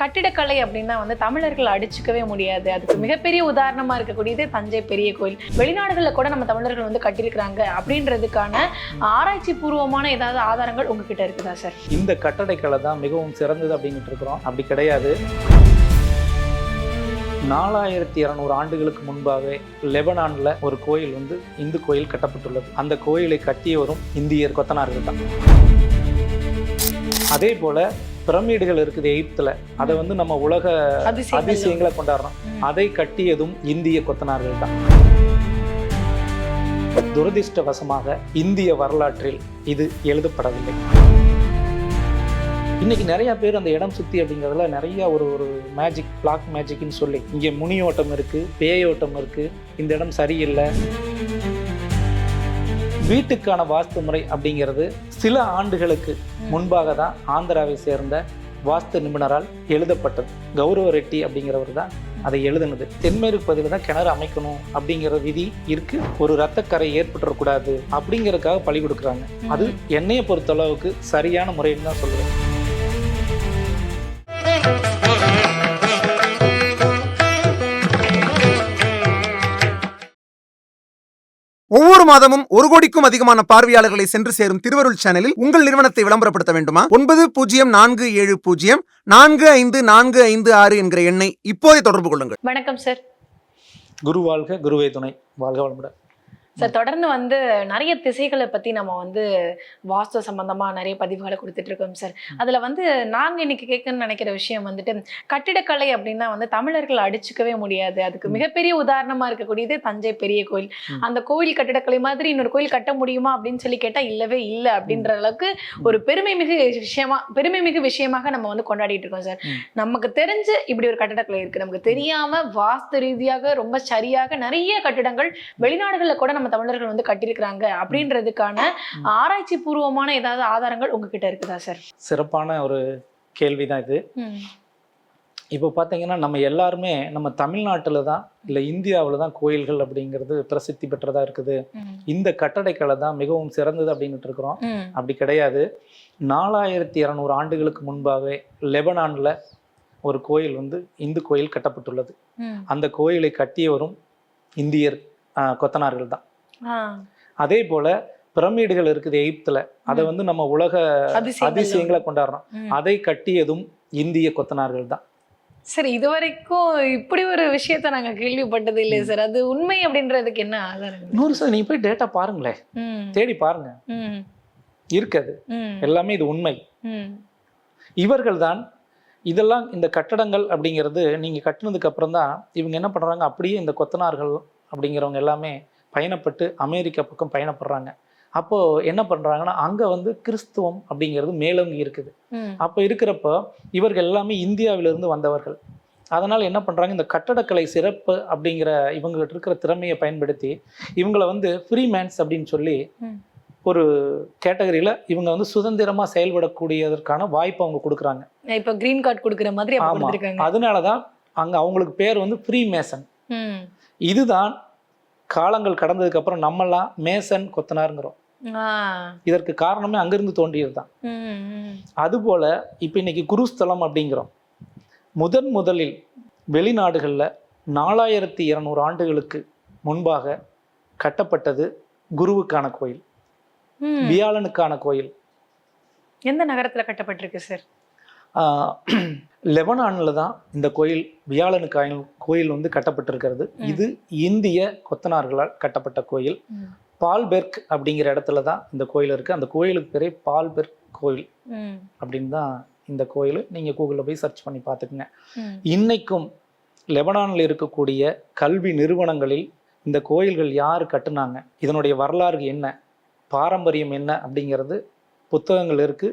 கட்டிடக்கலை அப்படின்னா வந்து தமிழர்கள் அடிச்சுக்கவே முடியாது. அதுக்கு மிகப்பெரிய உதாரணமா இருக்கக்கூடியது தஞ்சை பெரிய கோயில். வெளிநாடுகளில் கூட நம்ம தமிழர்கள் வந்து கட்டியிருக்கிறாங்க அப்படின்றதுக்கான ஆராய்ச்சி பூர்வமான ஏதாவது ஆதாரங்கள் உங்ககிட்ட இருக்குதா சார்? இந்த கட்டடக்கலை தான் மிகவும் சிறந்தது அப்படின்ட்டு இருக்கிறோம். அப்படி கிடையாது. நாலாயிரத்தி இரநூறு ஆண்டுகளுக்கு முன்பாகவே லெபனான்ல ஒரு கோயில் வந்து இந்து கோயில் கட்டப்பட்டுள்ளது. அந்த கோயிலை கட்டியவரும் இந்தியர் கொத்தனார்கள் தான். அதே போல பிரமிடுகள் இருக்குது எகிப்துல. அதை வந்து நம்ம உலக அதிசயங்கள். கொண்டாடுறோம். அதை கட்டியதும் இந்திய கொத்தனார்கள் தான். துரதிர்ஷ்டவசமாக இந்திய வரலாற்றில் இது எழுதப்படவில்லை. இன்னைக்கு நிறைய பேர் அந்த இடம் சுத்தி அப்படிங்கிறதுல நிறைய ஒரு ஒரு மேஜிக் பிளாக் மேஜிக்னு சொல்லி இங்கே முனியோட்டம் இருக்கு பேயோட்டம் இருக்கு. இந்த இடம் சரியில்லை. வீட்டுக்கான வாஸ்து முறை அப்படிங்கிறது சில ஆண்டுகளுக்கு முன்பாக தான் ஆந்திராவை சேர்ந்த வாஸ்து நிபுணரால் எழுதப்பட்டது. கௌரவ ரெட்டி அப்படிங்கிறவர் தான் அதை எழுதுனது. தென்மேற்கு பகுதியில் தான் கிணறு அமைக்கணும் அப்படிங்கிற விதி இருக்கு. ஒரு ரத்தக்கரை ஏற்பட்டுறக்கூடாது அப்படிங்கறதுக்காக பழி கொடுக்குறாங்க. அது என்னைய பொறுத்தளவுக்கு சரியான முறைன்னு தான் சொல்லுவேன் ஒவ்வொரு மாதமும் ஒரு கோடிக்கும் அதிகமான பார்வையாளர்களை சென்று சேரும் திருவருள் சேனலில் உங்கள் நிறுவனத்தை விளம்பரப்படுத்த வேண்டுமா? ஒன்பது பூஜ்ஜியம் நான்கு ஏழு பூஜ்ஜியம் நான்கு ஐந்து நான்கு ஐந்து ஆறு என்கிற எண்ணை இப்போதே தொடர்பு கொள்ளுங்கள். வணக்கம் சார். குரு வாழ்க குருவே துணை. வாழ்க வளமுடன். சார் தொடர்ந்து வந்து நிறைய திசைகளை பத்தி நம்ம வந்து வாஸ்து சம்பந்தமா நிறைய பதிவுகளை கொடுத்துட்டு இருக்கோம் சார். அதுல வந்து நாங்க இன்னைக்கு கேட்கணும்னு நினைக்கிற விஷயம் வந்துட்டு கட்டிடக்கலை அப்படின்னா வந்து தமிழர்கள் அடிச்சுக்கவே முடியாது. அதுக்கு. மிகப்பெரிய உதாரணமா இருக்கக்கூடியது தஞ்சை பெரிய கோயில். அந்த கோயில் கட்டிடக்கலை மாதிரி இன்னொரு கோயில் கட்ட முடியுமா அப்படின்னு சொல்லி கேட்டா இல்லவே இல்லை அப்படின்ற அளவுக்கு ஒரு பெருமை மிகு விஷயமா பெருமை மிகு விஷயமாக நம்ம வந்து கொண்டாடிட்டு இருக்கோம் சார். நமக்கு தெரிஞ்சு இப்படி ஒரு கட்டிடக்கலை இருக்கு. நமக்கு தெரியாம வாஸ்து ரீதியாக ரொம்ப சரியாக நிறைய கட்டிடங்கள் வெளிநாடுகளில் கூட நம்ம தமிழர்கள் வந்து கட்டியிருக்கிறாங்க அப்படின்றதுக்கான. ஆராய்ச்சி பூர்வமான ஏதாவது ஆதாரங்கள் உங்ககிட்ட இருக்குதா சார் சிறப்பான ஒரு கேள்விதான் இது. இப்போ பார்த்தீங்கன்னா நம்ம எல்லாருமே நம்ம தமிழ்நாட்டில் தான் இல்லை இந்தியாவில் தான் கோயில்கள் அப்படிங்கிறது பிரசித்தி பெற்றதா இருக்குது. இந்த கட்டடக்கலை தான் மிகவும் சிறந்தது அப்படின்ட்டு இருக்கிறோம். அப்படி கிடையாது. நாலாயிரத்தி இரநூறு ஆண்டுகளுக்கு முன்பாகவே லெபனான்ல ஒரு கோயில் வந்து இந்து கோயில் கட்டப்பட்டுள்ளது. அந்த கோயிலை கட்டியவரும் இந்தியர் கொத்தனார்கள் தான் அதே போல பிரமிடுகள் இருக்குது எகிப்துல. அதை. வந்து நம்ம உலக அதிசயங்கள் கொண்டாடுறோம். அதை கட்டியதும் இந்திய கொத்தனார்கள் தான். சரி இது வரைக்கும் இப்படி ஒரு விஷயத்த நாங்க கேள்விப்பட்டது இல்லையே சார். அது உண்மை அப்படின்றதுக்கு என்ன ஆதாரம்? நூறு சார் நீங்க போய் டேட்டா பாருங்களேன் தேடி பாருங்க. இருக்குது. எல்லாமே இது உண்மை. இவர்கள் தான் இதெல்லாம் இந்த கட்டடங்கள் அப்படிங்கிறது நீங்க கட்டினதுக்கு அப்புறம் தான் இவங்க என்ன பண்றாங்க? அப்படியே இந்த கொத்தனார்கள் அப்படிங்கிறவங்க எல்லாமே பயணப்பட்டு அமெரிக்கா பக்கம் பயணப்படுறாங்க. அப்போ என்ன பண்றாங்கன்னா அங்க வந்து கிறிஸ்துவம் அப்படிங்கிறது மேலோங்கி இருக்குது. அப்போ இருக்கிறப்ப இவர்கள் எல்லாமே இந்தியாவிலிருந்து வந்தவர்கள். அதனால் என்ன பண்ணுறாங்க இந்த கட்டடக்கலை சிறப்பு அப்படிங்கிற இவங்ககிட்ட இருக்கிற திறமையை பயன்படுத்தி இவங்களை வந்து ஃப்ரீ மேன்ஸ் அப்படின்னு சொல்லி. ஒரு கேட்டகரியில் இவங்க வந்து சுதந்திரமாக செயல்படக்கூடியதற்கான வாய்ப்பை அவங்க கொடுக்குறாங்க. இப்ப கிரீன் கார்டு கொடுக்குற மாதிரி அப்ப ஆமா. கொடுத்துருக்காங்க. அதனால தான் அங்கே அவங்களுக்கு பேர் வந்து ஃப்ரீ மேசன் இதுதான் காலங்கள் கடந்ததுக்கு அப்புறம் நம்மெல்லாம் மேசன் கொத்தனாருங்கிறோம். இதற்கு காரணமே அங்கிருந்து தோன்றியது தான் அதுபோல இப்போ இன்னைக்கு குருஸ்தலம் அப்படிங்கிறோம். முதன் முதலில் வெளிநாடுகளில் நாலாயிரத்தி இருநூறு ஆண்டுகளுக்கு முன்பாக கட்டப்பட்டது குருவுக்கான கோயில். வியாழனுக்கான கோயில். எந்த நகரத்துல கட்டப்பட்டிருக்கு சார்? லெபனானில் தான் இந்த கோயில் வியாழனுக்கான கோயில் வந்து கட்டப்பட்டிருக்கிறது. இது இந்திய கொத்தனார்களால் கட்டப்பட்ட கோயில். பால்பெர்க் அப்படிங்கிற இடத்துல தான் இந்த கோயில் இருக்குது அந்த கோயிலுக்கு பேரே பால்பெர்க் கோயில் அப்படின்னு தான் இந்த கோயில். நீங்கள் கூகுளில் போய் சர்ச் பண்ணி பார்த்துக்குங்க. இன்னைக்கும் லெபனானில் இருக்கக்கூடிய கல்வி நிறுவனங்களில் இந்த கோயில்கள் யார் கட்டுனாங்க? இதனுடைய வரலாறு என்ன? பாரம்பரியம் என்ன? அப்படிங்கிறது புத்தகங்கள் இருக்கு.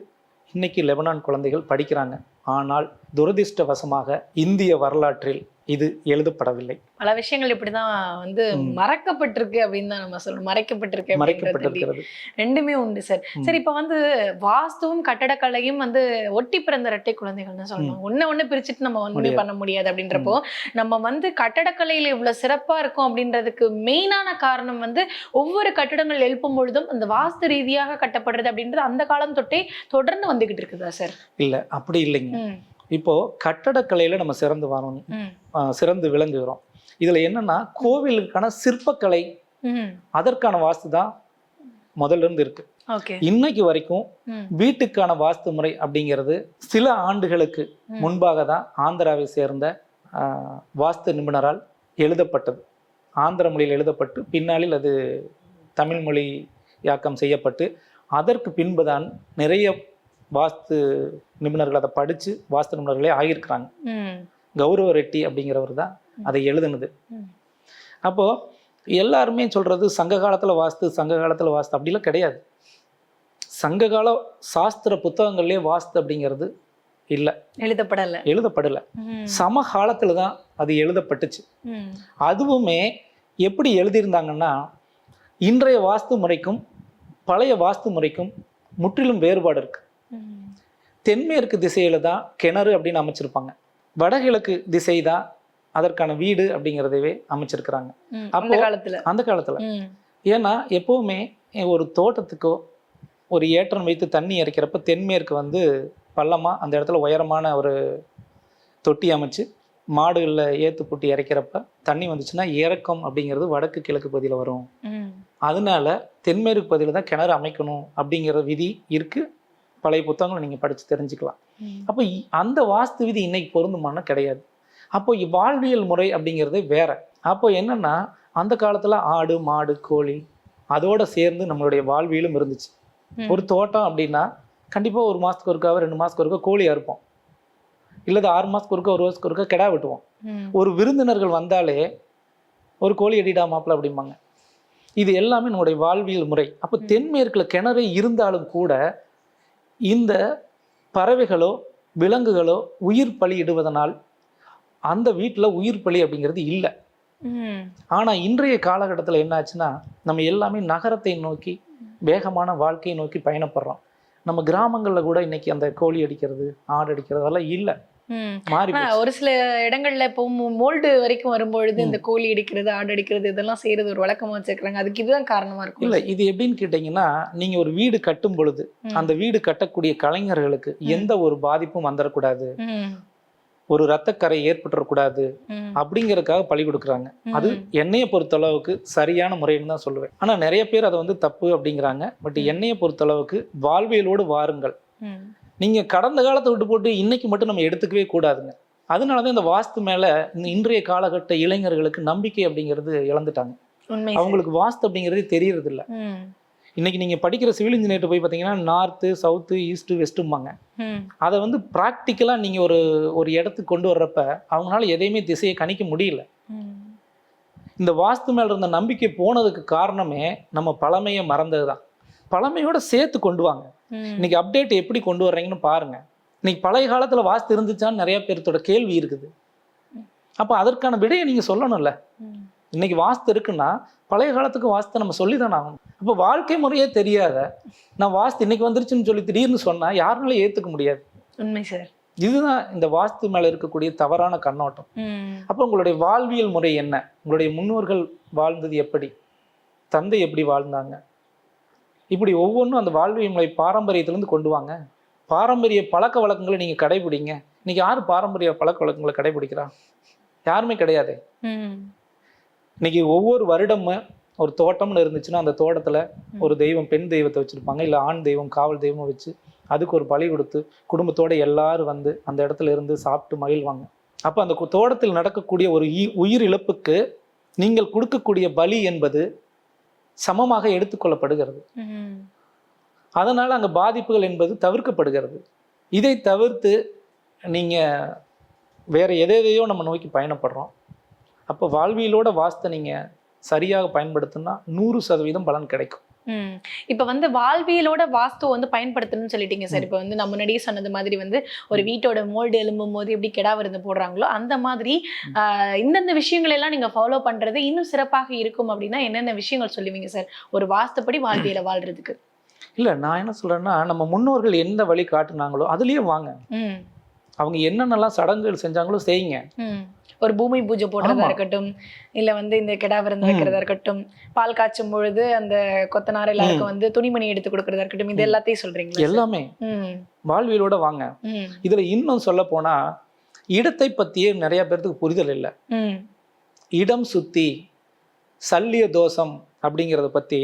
இன்னைக்கு லெபனான் குழந்தைகள் படிக்கிறாங்க. ஆனால் துரதிர்ஷ்டவசமாக இந்திய வரலாற்றில் இது எழுதப்படவில்லை. பல விஷயங்கள் இப்படிதான் வந்து. மறக்கப்பட்டிருக்கு அப்படின்னு தான் நம்ம சொல்லணும் மறைக்கப்பட்டிருக்கு மறைக்கப்பட்டிருக்கிறது. ரெண்டுமே உண்டு சார். சரி இப்ப வந்து வாஸ்துவும் கட்டடக்கலையும் வந்து ஒட்டி பிறந்த இரட்டை குழந்தைகள் தான் சொல்லணும் ஒண்ணு ஒண்ணு பிரிச்சுட்டு நம்ம ஒண்ணுமே. பண்ண முடியாது அப்படின்றப்போ நம்ம வந்து கட்டடக்கலையில இவ்வளவு சிறப்பா இருக்கும் அப்படின்றதுக்கு மெயினான காரணம் வந்து ஒவ்வொரு கட்டடங்கள் எழுப்பும் பொழுதும் அந்த வாஸ்து ரீதியாக கட்டப்படுறது அப்படின்றது அந்த காலம் தொட்டே தொடர்ந்து வந்துகிட்டு இருக்குதா சார் இல்லை அப்படி இல்லைங்க. ம் இப்போ கட்டடக்கலையில நம்ம சிறந்து வரணும் சிறந்து விளங்குகிறோம் இதுல என்னன்னா கோவிலுக்கான சிற்பக்கலை. அதற்கான வாஸ்து தான் முதல்ல இருந்து இருக்கு இன்னைக்கு வரைக்கும். வீட்டுக்கான வாஸ்து முறை அப்படிங்கிறது சில ஆண்டுகளுக்கு. முன்பாக தான் ஆந்திராவை சேர்ந்த வாஸ்து நிபுணரால் எழுதப்பட்டது ஆந்திர மொழியில் எழுதப்பட்டு பின்னாளில் அது தமிழ் மொழி யாக்கம் செய்யப்பட்டு அதற்கு பின்புதான் நிறைய வாஸ்து நிபுணர்கள் அதை படித்து வாஸ்து நிபுணர்களே ஆகியிருக்கிறாங்க. கௌரவ ரெட்டி அப்படிங்கிறவர் தான் அதை எழுதுனது ம். அப்போ எல்லாருமே சொல்றது சங்க காலத்துல வாஸ்து சங்க காலத்துல வாஸ்து அப்படிலாம் கிடையாது சங்ககால சாஸ்திர புத்தகங்கள்லயே வாஸ்து அப்படிங்கிறது இல்லை எழுதப்படல எழுதப்படலை. சமகாலத்துல தான் அது எழுதப்பட்டுச்சு. அதுவுமே எப்படி எழுதியிருந்தாங்கன்னா இன்றைய வாஸ்து முறைக்கும் பழைய வாஸ்து முறைக்கும் முற்றிலும் வேறுபாடு இருக்கு. தென்மேற்கு திசையில தான் கிணறு அப்படின்னு அமைச்சிருப்பாங்க. வடகிழக்கு திசை தான் அதற்கான வீடு அப்படிங்கிறதவே அமைச்சிருக்கிறாங்க. அந்த காலத்துல. அந்த காலத்துல. ஏன்னா எப்பவுமே ஒரு தோட்டத்துக்கோ ஒரு ஏற்றம் வைத்து தண்ணி இறைக்கிறப்ப தென்மேற்கு வந்து பள்ளமா அந்த இடத்துல உயரமான ஒரு தொட்டி அமைச்சு மாடுகளில் ஏத்து பூட்டி இறைக்கிறப்ப தண்ணி வந்துச்சுன்னா இறக்கம் அப்படிங்கிறது வடக்கு கிழக்கு பகுதியில் வரும். அதனால தென்மேற்கு பகுதியில் தான் கிணறு அமைக்கணும் அப்படிங்கிற விதி இருக்கு. பழைய புத்தகங்களை நீங்கள் படித்து தெரிஞ்சுக்கலாம். அப்போ அந்த வாஸ்து விதி இன்னைக்கு பொருந்துமானா கிடையாது. அப்போ வாழ்வியல் முறை அப்படிங்கிறது வேற. அப்போ என்னன்னா அந்த காலத்துல ஆடு மாடு கோழி அதோட சேர்ந்து நம்மளுடைய வாழ்வியலும் இருந்துச்சு. ஒரு தோட்டம் அப்படின்னா கண்டிப்பா ஒரு மாசத்துக்கு ஒருக்கா ரெண்டு மாசத்துக்கு ஒருக்கா கோழி அறுப்போம் இல்லது ஆறு மாசத்துக்கு ஒருக்கா ஒரு வருஷத்துக்கு ஒருக்கா கிடா வெட்டுவோம். ஒரு விருந்தினர்கள் வந்தாலே ஒரு கோழி அடிடா மாப்பிள அப்படிம்பாங்க. இது எல்லாமே நம்முடைய வாழ்வியல் முறை. அப்போ தென்மேற்குல கிணறு இருந்தாலும் கூட இந்த பறவைகளோ விலங்குகளோ உயிர் பலி இடுவதனால் அந்த வீட்டுல உயிர் பலி அப்படிங்கிறது இல்லை ம். ஆனா இன்றைய காலகட்டத்துல என்ன ஆச்சுன்னா நம்ம எல்லாமே நகரத்தை நோக்கி வேகமான வாழ்க்கையை நோக்கி பயணப்படுறோம் நம்ம கிராமங்கள்ல கூட இன்னைக்கு அந்த கோழி அடிக்கிறது ஆடு அடிக்கிறது அதெல்லாம் இல்லை. ஒரு சில இடங்கள்ல இப்போ மோல்டு வரைக்கும் வரும்பொழுது இந்த கோழி அடிக்கிறது ஆடு அடிக்கிறது இதெல்லாம் செய்யறது ஒரு வழக்கமா வச்சிருக்காங்க அதுக்கு இதுதான் காரணமா இருக்கும். இல்ல இது எப்படின்னு கேட்டீங்கன்னா நீங்க ஒரு வீடு கட்டும் பொழுது. அந்த வீடு கட்டக்கூடிய கலைஞர்களுக்கு எந்த ஒரு பாதிப்பும் வந்துடக்கூடாது. ஒரு ரத்தக்கரை ஏற்பட்டுறக்கூடாது. அப்படிங்கறதுக்காக பழி கொடுக்குறாங்க. அது. என்னைய பொறுத்தளவுக்கு சரியான முறைன்னு தான் சொல்லுவேன். ஆனா நிறைய பேர் அதை வந்து தப்பு அப்படிங்கிறாங்க. பட் என்னைய பொறுத்தளவுக்கு வாழ்வியலோடு வாருங்கள். ம். நீங்க கடந்த காலத்தை விட்டு போட்டு இன்னைக்கு மட்டும் நம்ம எடுத்துக்கவே கூடாதுங்க அதனாலதான் இந்த வாஸ்து மேல இந்த இன்றைய காலகட்ட இளைஞர்களுக்கு நம்பிக்கை அப்படிங்கிறது இழந்துட்டாங்க. அவங்களுக்கு வாஸ்து அப்படிங்கிறதே தெரியறது இல்ல. இன்னைக்கு நீங்க படிக்கிற சிவில் இன்ஜினியர் போய் பார்த்தீங்கன்னா நார்த்து சவுத்து ஈஸ்ட் வெஸ்ட்டும்பாங்க. அதை வந்து ப்ராக்டிக்கலா நீங்க ஒரு ஒரு இடத்துக்கு கொண்டு வர்றப்ப அவங்களால எதையுமே திசையை கணிக்க முடியல. இந்த வாஸ்து மேல இருந்த நம்பிக்கை போனதுக்கு காரணமே நம்ம பழமையை மறந்தது தான் பழமையோட சேர்த்து கொண்டு வாங்க. இன்னைக்கு அப்டேட் எப்படி கொண்டு வர்றீங்கன்னு பாருங்க. இன்னைக்கு பழைய காலத்துல வாஸ்து இருந்துச்சான்னு நிறைய பேர்த்தோட கேள்வி இருக்குது. அப்ப அதற்கான விடையை நீங்க சொல்லணும்ல. இன்னைக்கு வாஸ்து இருக்குன்னா பழைய காலத்துக்கு வாஸ்து நம்ம சொல்லி தானே ஆகணும். அப்போ வாழ்க்கை முறையே தெரியாத நான் வாஸ்து இன்னைக்கு வந்துருச்சுன்னு சொல்லி திடீர்னு சொன்னா யாருனாலும் ஏத்துக்க முடியாது. உண்மை சார். இதுதான் இந்த வாஸ்து மேல இருக்கக்கூடிய தவறான கண்ணோட்டம். அப்போ உங்களுடைய வாழ்வியல் முறை என்ன? உங்களுடைய முன்னோர்கள் வாழ்ந்தது எப்படி? தந்தை எப்படி வாழ்ந்தாங்க? இப்படி ஒவ்வொன்றும் அந்த வாழ்வியல் முறை பாரம்பரியத்திலேருந்து கொண்டு வாங்க. பாரம்பரிய பழக்க வழக்கங்களை நீங்கள் கடைபிடிங்க. இன்னைக்கு யார் பாரம்பரிய பழக்க வழக்கங்களை கடைபிடிக்கிறா? யாருமே கிடையாது. இன்னைக்கு ஒவ்வொரு வருடமும் ஒரு தோட்டம்னு இருந்துச்சுன்னா அந்த தோட்டத்தில் ஒரு தெய்வம் பெண் தெய்வத்தை வச்சுருப்பாங்க. இல்லை ஆண் தெய்வம் காவல் தெய்வம் வச்சு அதுக்கு ஒரு பலி கொடுத்து குடும்பத்தோட எல்லாரும் வந்து அந்த இடத்துல இருந்து சாப்பிட்டு மகிழ்வாங்க. அப்போ அந்த தோட்டத்தில் நடக்கக்கூடிய ஒரு உயிர் இழப்புக்கு நீங்கள் கொடுக்கக்கூடிய பலி என்பது சமமாக எடுத்துக்கொள்ளப்படுகிறது. அதனால் அங்கே பாதிப்புகள் என்பது தவிர்க்கப்படுகிறது. இதை தவிர்த்து நீங்கள் வேறு எதையோ நம்ம நோக்கி பயணப்படுறோம். அப்போ வாழ்வியலோட வாஸ்தை நீங்கள் சரியாக பயன்படுத்தினா நூறு சதவீதம் பலன் கிடைக்கும். இப்ப வந்து வாழ்வியலோட வாஸ்து வந்து பயன்படுத்தணும்னு சொல்லிட்டீங்க சார் இப்ப வந்து நம்ம முன்னாடியே சொன்னது மாதிரி வந்து ஒரு வீட்டோட மோல்டு எழும்பும் போது எப்படி கெடா விருந்து போடுறாங்களோ அந்த மாதிரி இந்தந்த விஷயங்கள் எல்லாம் நீங்க ஃபாலோ பண்றது இன்னும் சிறப்பாக இருக்கும் அப்படின்னா என்னென்ன விஷயங்கள் சொல்லுவீங்க சார் ஒரு வாஸ்துப்படி வாழ்வியலை வாழ்றதுக்கு. இல்லை நான் என்ன சொல்கிறேன்னா நம்ம முன்னோர்கள் எந்த வழி காட்டுனாங்களோ அதுலேயே வாங்க. ம். அவங்க என்னென்னலாம் சடங்குகள் செஞ்சாங்களோ செய்யுங்க. ம். ஒரு பூமி பூஜை போடுறதா. இருக்கட்டும் இல்ல வந்து இந்த கெடா விருந்து. வைக்கிறதா இருக்கட்டும் பால் காய்ச்சும் பொழுது அந்த கொத்தனார் எல்லாருக்கும் வந்து துணிமணி எடுத்து கொடுக்கறதா இருக்கட்டும் இது. எல்லாத்தையும் சொல்றீங்களா சார்? எல்லாமே. வாழ்வியலோட வாங்க. இதுல இன்னும் சொல்ல போனா இடத்தை பத்தியே நிறைய பேர்த்துக்கு புரிதல் இல்லை. இடம் சுத்தி சல்லிய தோஷம் அப்படிங்கிறத பத்தி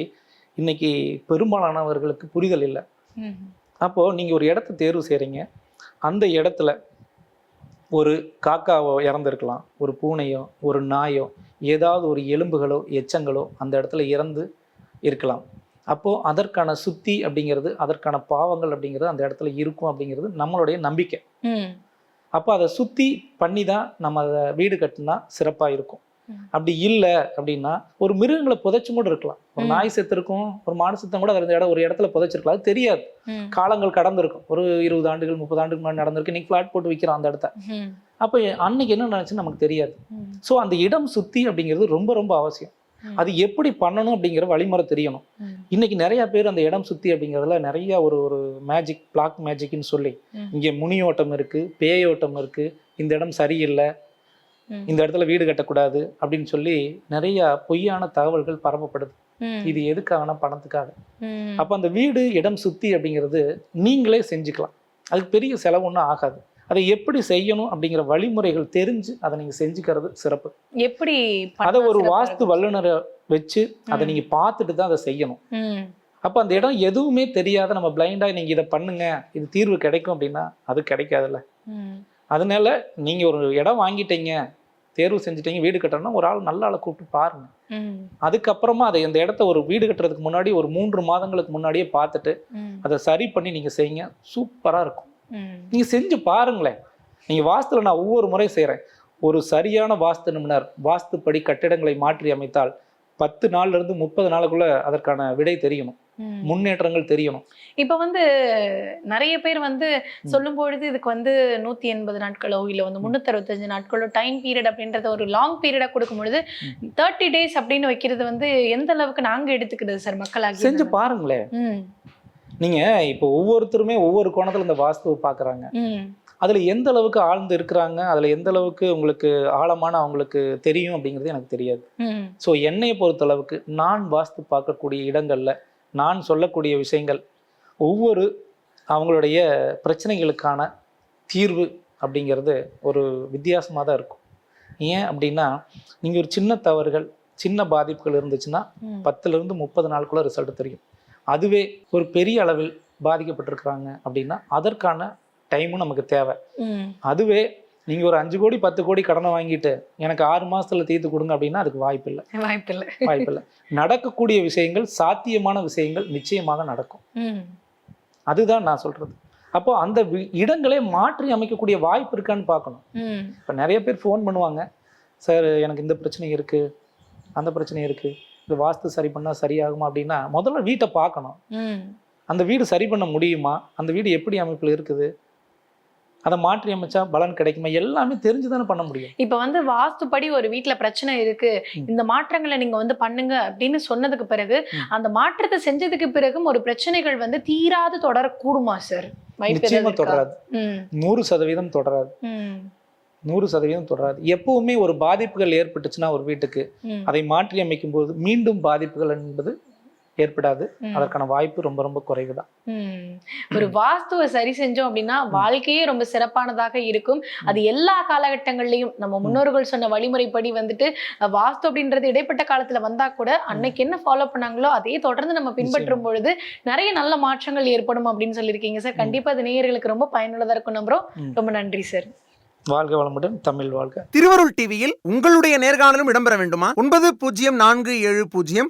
இன்னைக்கு பெரும்பாலானவர்களுக்கு புரிதல் இல்லை. அப்போ நீங்க ஒரு இடத்த தேர்வு செய்றீங்க. அந்த இடத்துல ஒரு காக்காவோ இறந்துருக்கலாம். ஒரு பூனையோ ஒரு நாயோ ஏதாவது ஒரு எலும்புகளோ எச்சங்களோ அந்த இடத்துல இறந்து இருக்கலாம். அப்போ அதற்கான சுத்தி அப்படிங்கிறது அதற்கான பாவங்கள் அப்படிங்கிறது அந்த இடத்துல இருக்கும் அப்படிங்கிறது நம்மளுடைய நம்பிக்கை. அப்போ அதை சுத்தி பண்ணி தான் நம்ம அதை வீடு கட்டினா சிறப்பா இருக்கும். அப்படி இல்லை அப்படின்னா ஒரு மிருகங்களை புதைச்சு கூட இருக்கலாம். ஒரு. நாய் செத்து இருக்கும் ஒரு மாடு செத்தம் கூட அந்த இடம் ஒரு இடத்துல புதைச்சிருக்கலாம். அது தெரியாது. காலங்கள் கடந்திருக்கும். ஒரு இருபது ஆண்டுகள் முப்பது ஆண்டுக்கு முன்னாடி நடந்திருக்கு. இன்னைக்கு ஃபிளாட் போட்டு விற்கிறான் அந்த இடத்த. அப்போ அன்னைக்கு என்ன நடந்துச்சுன்னு நமக்கு தெரியாது. ஸோ அந்த இடம் சுத்தி அப்படிங்கிறது ரொம்ப ரொம்ப அவசியம். அது எப்படி பண்ணணும் அப்படிங்கிற வழிமுறை தெரியணும். இன்னைக்கு நிறைய பேர் அந்த இடம் சுத்தி அப்படிங்கிறதுல நிறைய ஒரு ஒரு மேஜிக் பிளாக் மேஜிக்னு சொல்லி. இங்கே முனியோட்டம் இருக்கு பேயோட்டம் இருக்கு. இந்த இடம் சரியில்லை. இந்த இடத்துல வீடு கட்டக்கூடாது அப்படின்னு சொல்லி நிறைய பொய்யான தகவல்கள் பரப்பப்படுது. இது எதுக்காகனா பணத்துக்காக. அப்போ அந்த வீடு இடம் சுத்தி அப்படிங்கிறது நீங்களே செஞ்சுக்கலாம். அதுக்கு பெரிய செலவு ஒன்றும் ஆகாது. அதை எப்படி செய்யணும் அப்படிங்கிற வழிமுறைகள் தெரிஞ்சு அதை நீங்க செஞ்சுக்கிறது சிறப்பு. எப்படி அதை ஒரு வாஸ்து? வல்லுநரை வச்சு அதை. நீங்க பார்த்துட்டு தான் அதை செய்யணும். அப்போ அந்த இடம் எதுவுமே தெரியாத நம்ம பிளைண்டாக நீங்க இதை பண்ணுங்க இது தீர்வு கிடைக்கும் அப்படின்னா அது கிடைக்காதுல்ல. அதனால நீங்க ஒரு இடம் வாங்கிட்டீங்க தேர்வு செஞ்சுட்டீங்க வீடு கட்டணும்னா ஒரு ஆள் நல்ல ஆளை கூப்பிட்டு பாருங்க. அதுக்கப்புறமா அதை இந்த இடத்த ஒரு வீடு கட்டுறதுக்கு முன்னாடி ஒரு மூன்று மாதங்களுக்கு முன்னாடியே பார்த்துட்டு அதை சரி பண்ணி நீங்க செய்யுங்க. சூப்பரா இருக்கும். நீங்க செஞ்சு பாருங்களேன். நீங்க வாஸ்துல நான் ஒவ்வொரு முறை செய்றேன். ஒரு சரியான வாஸ்து நிபுணர் வாஸ்துப்படி கட்டிடங்களை மாற்றி அமைத்தால் பத்து நாள்ல இருந்து முப்பது நாளுக்குள்ள அதற்கான விடை தெரியணும். முன்னேற்றங்கள் தெரியணும். இப்ப வந்து நிறைய பேர் வந்து சொல்லும் பொழுது இதுக்கு வந்து நூத்தி எண்பது நாட்களோ இல்ல வந்து முன்னூத்தி அறுபத்தஞ்சு நாட்களோ டைம் பீரியட் அப்படின்றத ஒரு லாங் பீரியடா கொடுக்கும் பொழுது தேர்ட்டி டேஸ் அப்படின்னு வைக்கிறது வந்து எந்த அளவுக்கு நாங்க எடுத்துக்கிறது சார் மக்களாகி செஞ்சு பாருங்களேன். நீங்க இப்போ ஒவ்வொருத்தருமே ஒவ்வொரு கோணத்துல இந்த வாஸ்துவை பாக்குறாங்க. அதுல எந்த அளவுக்கு ஆழ்ந்து இருக்கிறாங்க அதுல எந்த அளவுக்கு உங்களுக்கு ஆழமான அவங்களுக்கு தெரியும் அப்படிங்கிறது எனக்கு தெரியாது. ஸோ என்னைய பொறுத்த அளவுக்கு நான் வாஸ்து பார்க்கக்கூடிய இடங்கள்ல நான் சொல்லக்கூடிய விஷயங்கள் ஒவ்வொரு அவங்களுடைய பிரச்சனைகளுக்கான தீர்வு அப்படிங்கிறது ஒரு வித்தியாசமாக தான் இருக்கும். ஏன் அப்படின்னா நீங்கள் ஒரு சின்ன தவறுகள் சின்ன பாதிப்புகள் இருந்துச்சுன்னா. பத்துலேருந்து முப்பது நாளுக்குள்ள ரிசல்ட் தெரியும். அதுவே ஒரு பெரிய அளவில் பாதிக்கப்பட்டிருக்கிறாங்க அப்படின்னா அதற்கான டைமும் நமக்கு தேவை. அதுவே நீங்கள் ஒரு அஞ்சு கோடி பத்து கோடி கடனை வாங்கிட்டு எனக்கு ஆறு மாசத்துல தீர்த்து கொடுங்க அப்படின்னா அதுக்கு வாய்ப்பு இல்லை வாய்ப்பு இல்லை வாய்ப்பில்லை. நடக்கக்கூடிய விஷயங்கள் சாத்தியமான விஷயங்கள் நிச்சயமாக நடக்கும். அதுதான் நான் சொல்றது. அப்போ அந்த இடங்களே மாற்றி அமைக்கக்கூடிய வாய்ப்பு இருக்கான்னு பார்க்கணும். இப்போ நிறைய பேர் ஃபோன் பண்ணுவாங்க. சார் எனக்கு இந்த பிரச்சனை இருக்கு. அந்த பிரச்சனை இருக்கு. இது வாஸ்து சரி பண்ணா சரியாகுமா? அப்படின்னா முதல்ல வீட்டை பார்க்கணும். அந்த வீடு சரி பண்ண முடியுமா? அந்த வீடு எப்படி அமைப்பில் இருக்குது? அதை மாற்றி அமைச்சா பலன் கிடைக்குமா? எல்லாமே தெரிஞ்சு தானே பண்ண முடியும். இப்ப வந்து வாஸ்துப்படி ஒரு வீட்ல பிரச்சனை இருக்கு. இந்த மாற்றங்களை நீங்க வந்து பண்ணுங்க அப்படின்னு சொன்னதுக்கு பிறகு. அந்த மாற்றத்தை செஞ்சதுக்கு பிறகும் ஒரு பிரச்சனைகள் வந்து தீராது தொடரக்கூடுமா சார் நிச்சயமா? தொடராது. நூறு சதவீதம் தொடராது. நூறு சதவீதம் தொடராது. எப்பவுமே ஒரு பாதிப்புகள் ஏற்பட்டுச்சுன்னா ஒரு வீட்டுக்கு அதை மாற்றி அமைக்கும் போது மீண்டும் பாதிப்புகள் என்பது ஏற்படாது. அதற்கான வாய்ப்பு ரொம்ப ரொம்ப குறைவு தான். ஒரு வாஸ்துவை சரி செஞ்சோம் அப்படின்னா வாழ்க்கையே ரொம்ப சிறப்பானதாக இருக்கும். அது எல்லா காலகட்டங்கள்லயும் நம்ம முன்னோர்கள் சொன்ன வழிமுறைப்படி வந்துட்டு வாஸ்து அப்படின்றது இடைப்பட்ட காலத்துல வந்தா கூட அன்னைக்கு என்ன ஃபாலோ பண்ணாங்களோ அதே தொடர்ந்து நம்ம பின்பற்றும் பொழுது நிறைய நல்ல மாற்றங்கள் ஏற்படும் அப்படின்னு சொல்லியிருக்கீங்க சார். கண்டிப்பா அது நேயர்களுக்கு ரொம்ப பயனுள்ளதா இருக்கும். நம்புறோம். ரொம்ப நன்றி சார். வாழ்க வளமுடன். தமிழ் வாழ்க. திருவருள் டிவியில் உங்களுடைய நேர்காணலும் இடம்பெற வேண்டுமா? ஒன்பது பூஜ்ஜியம் நான்கு ஏழு பூஜ்ஜியம்